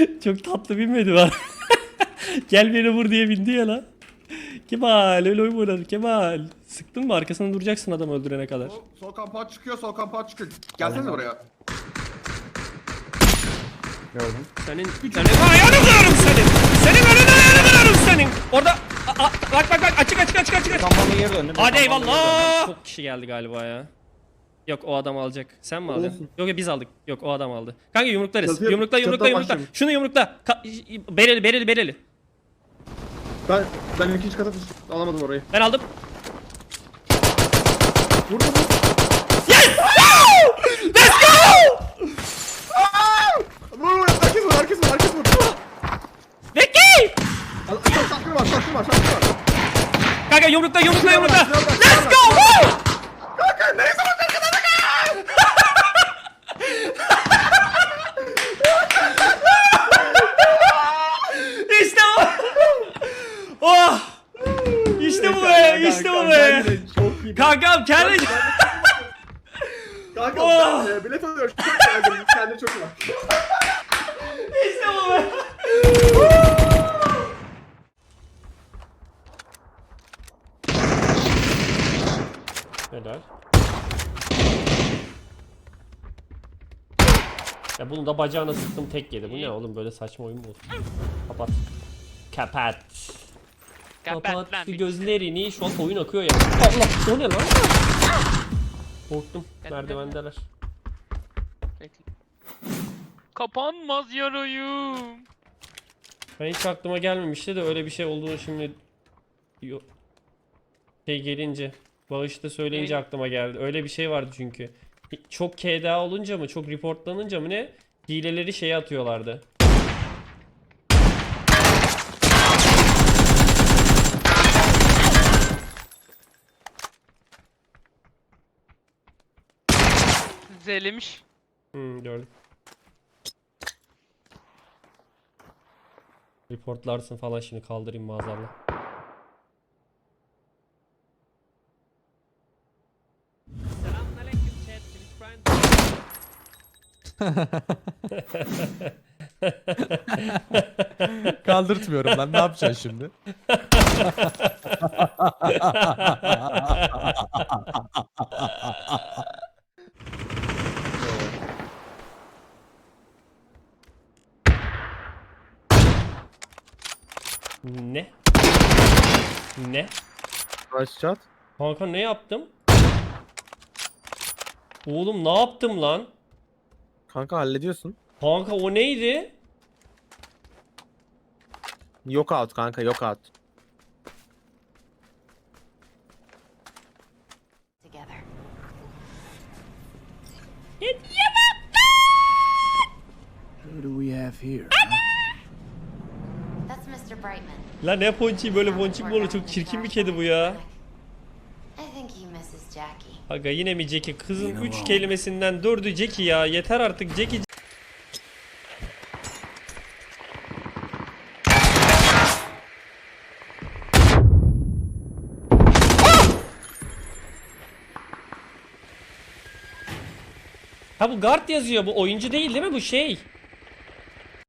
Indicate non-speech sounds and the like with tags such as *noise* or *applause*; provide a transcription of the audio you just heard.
*laughs* Çok tatlı binmedi var. *laughs* Gel beni vur diye bindi ya lan. Kemal öyle oyun mu oynanır Kemal. Sıktın mı arkasında duracaksın adam öldürene kadar. Sol, sol kampağı çıkıyor, sol kampağı çıkıyor. Gelsene buraya. Gördüm. Senin senin ayağını kırarım senin. Senin önüne ayağını kırarım senin. Orada a, a, bak bak bak açık açık açık açık. açık. Kampanya geri döndüm. Hadi eyvallah. Çok kişi geldi galiba ya. Yok o adam alacak. Sen mi aldın? Olsun. Yok ya biz aldık. Yok o adam aldı. Kanka yumruklarız. Çatıya- yumrukla yumrukla çatıdan yumrukla. başlayalım. Şunu yumrukla. Ka- bereli bereli bereli. Ben ben ikinci kata alamadım orayı. Ben aldım. Vurdu mu? Let's go! Vur vur herkes vur herkes vur herkes vur. Becky! Al- al, Şatkın var şatkın var şatkın var. Kanka yumrukla yumrukla yumrukla. Let's go! bak. Woo! Kanka neyse bak arkada İşte bu. oh! İşte bu be, işte bu be. Çok iyi. Kankam kendi *laughs* Kanka Oh. ben e, bilet alıyorum. Çok beğendim. Kendine çok bak. İşte bu be. Helal. Ya bunu da bacağına sıktım tek yedi. Bu ne oğlum böyle saçma oyun mu olur? Kapat. Kapat. Kapat şu gözlerini. Şu an oyun akıyor ya. Allah o ne lan? Korktum. Merdivendeler. Kapanmaz yarayım. Ben hiç aklıma gelmemişti de öyle bir şey olduğunu şimdi Yo- şey gelince bağışta söyleyince Ne? aklıma geldi. Öyle bir şey vardı çünkü. Çok KDA olunca mı çok reportlanınca mı ne hileleri şeye atıyorlardı. Zelemiş. Hmm, gördüm. Reportlarsın falan şimdi kaldırayım maazallah. *laughs* Kaldırtmıyorum lan ne yapacaksın şimdi? *laughs* Ne? Ne? Kaç çat? Kanka ne yaptım? Oğlum ne yaptım lan? Kanka hallediyorsun. Kanka o neydi? Yok out kanka yok out. together. Who do we have here? That's Mr. Brightman. La ne ponçi böyle ponçik mi olur? Çok çirkin bir kedi bu ya. I think he misses Jackie. Aga yine mi Jackie? Kızın 3 kelimesinden 4'ü Jackie ya. Yeter artık Jackie. Ha bu guard yazıyor. Bu oyuncu değil değil mi bu şey?